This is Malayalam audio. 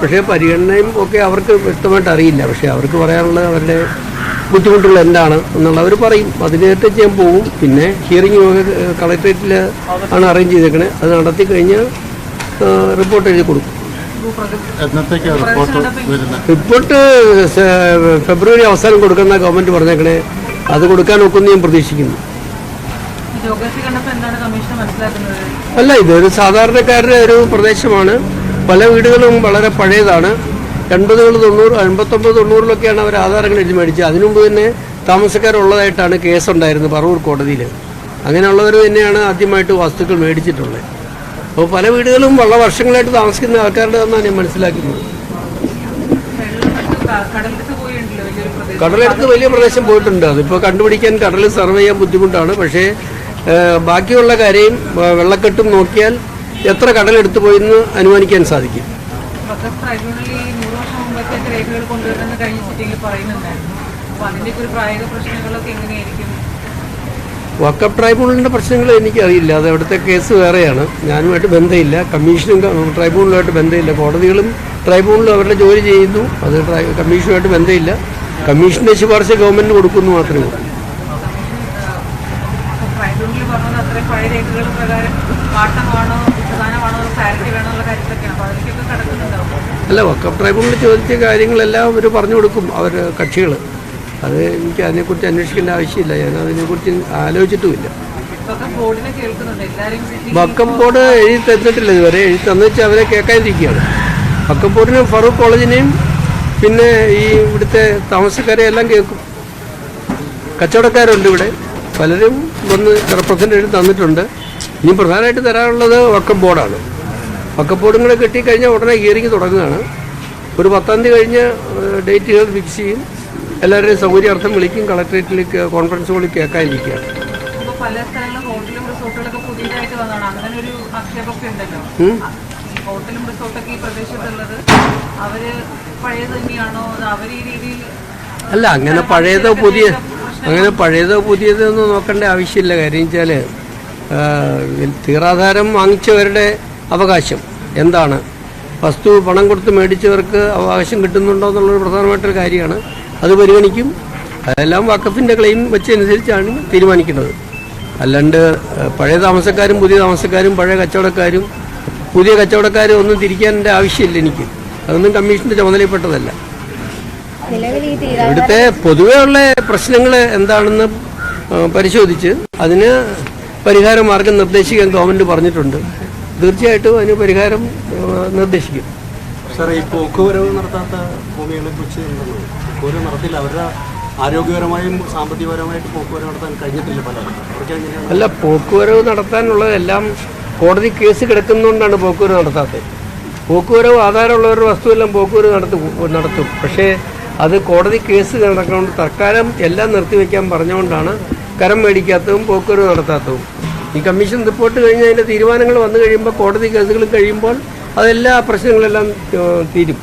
പക്ഷേ പരിഗണനയും ഒക്കെ അവർക്ക് വ്യക്തമായിട്ട് അറിയില്ല. പക്ഷേ അവർക്ക് പറയാനുള്ള അവരുടെ ബുദ്ധിമുട്ടുകൾ എന്താണ് എന്നുള്ള അവർ പറയും. അതിനകത്ത് ഞാൻ പോകും പിന്നെ ഹിയറിംഗ് കളക്ട്രേറ്റിൽ ആണ് അറേഞ്ച് ചെയ്തേക്കണേ. അത് നടത്തി കഴിഞ്ഞ് റിപ്പോർട്ട് എഴുതി കൊടുക്കും. റിപ്പോർട്ട് ഫെബ്രുവരി അവസാനം കൊടുക്കുന്ന ഗവൺമെന്റ് പറഞ്ഞേക്കണേ. അത് കൊടുക്കാൻ ഒക്കുന്നു ഞാൻ പ്രതീക്ഷിക്കുന്നു ജോഗ്രഫി കണ്ടപ്പോൾ എന്താണ് കമ്മീഷൻ മനസ്സിലാക്കുന്നത് അല്ല ഇതൊരു സാധാരണക്കാരുടെ ഒരു പ്രദേശമാണ്. പല വീടുകളും വളരെ പഴയതാണ്. എൺപതുകൾ തൊണ്ണൂറ് എൺപത്തൊമ്പത് തൊണ്ണൂറിലൊക്കെയാണ് അവർ ആധാരങ്ങൾ എഴുതി മേടിച്ചത്. അതിനുമുമ്പ് തന്നെ താമസക്കാരുള്ളതായിട്ടാണ് കേസുണ്ടായിരുന്നത് പറവൂർ കോടതിയിൽ അങ്ങനെയുള്ളവർ തന്നെയാണ് ആദ്യമായിട്ട് വസ്തുക്കൾ മേടിച്ചിട്ടുള്ളത്. അപ്പോൾ പല വീടുകളും വളരെ വർഷങ്ങളായിട്ട് താമസിക്കുന്ന ആൾക്കാരുടെ തന്നെ ഞാൻ മനസ്സിലാക്കുന്നത്. കടലെടുത്ത് വലിയ പ്രദേശം പോയിട്ടുണ്ട്. അതിപ്പോൾ കണ്ടുപിടിക്കാൻ കടൽ സർവേ ചെയ്യാൻ ബുദ്ധിമുട്ടാണ്. പക്ഷേ ബാക്കിയുള്ള കരയും വെള്ളക്കെട്ടും നോക്കിയാൽ എത്ര കടലെടുത്ത് പോയെന്ന് അനുമാനിക്കാൻ സാധിക്കും. വക്കപ്പ് ട്രൈബ്യൂണലിന്റെ പ്രശ്നങ്ങൾ എനിക്കറിയില്ല. അത് അവിടുത്തെ കേസ് വേറെയാണ്. ഞാനുമായിട്ട് ബന്ധമില്ല. കമ്മീഷനും ട്രൈബ്യൂണലുമായിട്ട് ബന്ധമില്ല. കോടതികളും ട്രൈബ്യൂണലും അവരുടെ ജോലി ചെയ്യുന്നു. അത് കമ്മീഷനുമായിട്ട് ബന്ധമില്ല. കമ്മീഷന്റെ ശുപാർശ ഗവൺമെന്റ് കൊടുക്കുന്നു മാത്രമേ പറഞ്ഞത് അത്രയും പഴയ രേഖകൾ പ്രകാരം പാട്ടമാണോ പ്രധാനമാണോ ക്ലാരിറ്റി വേണോ എന്നുള്ള കാര്യത്തിലൊക്കെയാണ്. അപ്പോൾ അതിലേക്കൊക്കെ കിടക്കുന്നുണ്ടാവും അല്ല വക്കപ്പ് ട്രൈബ്യൂണലിൽ ചോദിച്ച കാര്യങ്ങളെല്ലാം അവർ പറഞ്ഞു കൊടുക്കും അവർ കക്ഷികൾ അത് എനിക്ക് അതിനെക്കുറിച്ച് അന്വേഷിക്കേണ്ട ആവശ്യമില്ല. ഞാൻ അതിനെക്കുറിച്ച് ആലോചിച്ചിട്ടുമില്ല. വക്കം ബോർഡ് എഴുതി തന്നിട്ടില്ല ഇതുവരെ. എഴുതി തന്നു വെച്ചാൽ അവരെ കേൾക്കാതിരിക്കുകയാണ്. വക്കം ബോർഡിനും ഫറൂഖ് കോളേജിനെയും പിന്നെ ഈ ഇവിടുത്തെ താമസക്കാരെ എല്ലാം കേൾക്കും. കച്ചവടക്കാരുണ്ട് ഇവിടെ. പലരും വന്ന് റെപ്രസെന്റേഷൻ തന്നിട്ടുണ്ട്. ഇനി പ്രധാനമായിട്ട് തരാനുള്ളത് വക്കം ബോർഡാണ്. വക്കം ബോർഡും കൂടെ കിട്ടിക്കഴിഞ്ഞാൽ ഉടനെ ഹിയറിംഗ് തുടങ്ങുകയാണ്. ഒരു പത്താം തീയതി കഴിഞ്ഞ് ഡേറ്റുകൾ ഫിക്സ് ചെയ്യും. എല്ലാവരുടെയും സൗകര്യാർത്ഥം വിളിക്കും. കളക്ട്രേറ്റിലേക്ക് കോൺഫറൻസ് ഹോളിൽ കേൾക്കാതിരിക്കുകയാണ് ഹോട്ടലും റിസോർട്ടൊക്കെ ഈ പ്രദേശത്തുള്ളത് അവർ പഴയ തന്നെയാണോ? അവർ ഈ രീതിയിൽ അല്ല അങ്ങനെ പഴയതോ പുതിയ അങ്ങനെ പഴയതോ പുതിയതോ ഒന്നും നോക്കേണ്ട ആവശ്യമില്ല. കാര്യം വെച്ചാൽ തീറാധാരം വാങ്ങിച്ചവരുടെ അവകാശം എന്താണ്? വസ്തു പണം കൊടുത്ത് മേടിച്ചവർക്ക് അവകാശം കിട്ടുന്നുണ്ടോ എന്നുള്ളൊരു പ്രധാനമായിട്ടൊരു കാര്യമാണ്. അത് പരിഗണിക്കും. അതെല്ലാം വക്കഫിന്റെ ക്ലെയിം വെച്ചനുസരിച്ചാണ് തീരുമാനിക്കുന്നത്. അല്ലാണ്ട് പഴയ താമസക്കാരും പുതിയ താമസക്കാരും പഴയ കച്ചവടക്കാരും പുതിയ കച്ചവടക്കാരും ഒന്നും തിരിക്കാന്റെ ആവശ്യമില്ല എനിക്ക്. അതൊന്നും കമ്മീഷന്റെ തീരാ ഇവിടുത്തെ പൊതുവേ ഉള്ള പ്രശ്നങ്ങൾ എന്താണെന്ന് പരിശോധിച്ച് അതിന് പരിഹാര മാർഗം നിർദ്ദേശിക്കാൻ ഗവൺമെന്റ് പറഞ്ഞിട്ടുണ്ട്. തീർച്ചയായിട്ടും അതിന് പരിഹാരം നിർദ്ദേശിക്കും. സാർ ഈ പോക്കുവരവ് നടത്താത്ത ഭൂമികളെ കുറിച്ച് പോക്കുവരവ് നടത്തില്ല. അവരുടെ ആരോഗ്യപരമായും സാമ്പത്തികപരമായിട്ട് പോക്കുവരവ് നടത്താൻ കഴിഞ്ഞിട്ടില്ല പലരും. അല്ല പോക്കുവരവ് നടത്താനുള്ളതെല്ലാം കോടതി കേസ് കിടക്കുന്നതുകൊണ്ടാണ് പോക്കുവരവ് നടത്താത്തത്. പോക്കുവരവ് ആധാരമുള്ളവരുടെ വസ്തുവെല്ലാം പോക്കുവരവ് നടത്തും നടത്തും. പക്ഷേ അത് കോടതി കേസ് നടക്കുന്നതുകൊണ്ട് തൽക്കാലം എല്ലാം നിർത്തിവെക്കാൻ പറഞ്ഞുകൊണ്ടാണ് കരം മേടിക്കാത്തതും പോക്കുവരവ് നടത്താത്തതും. ഈ കമ്മീഷൻ റിപ്പോർട്ട് കഴിഞ്ഞ് അതിന്റെ തീരുമാനങ്ങൾ വന്നു കഴിയുമ്പോൾ കോടതി കേസുകൾ കഴിയുമ്പോൾ അതെല്ലാ പ്രശ്നങ്ങളെല്ലാം തീരും.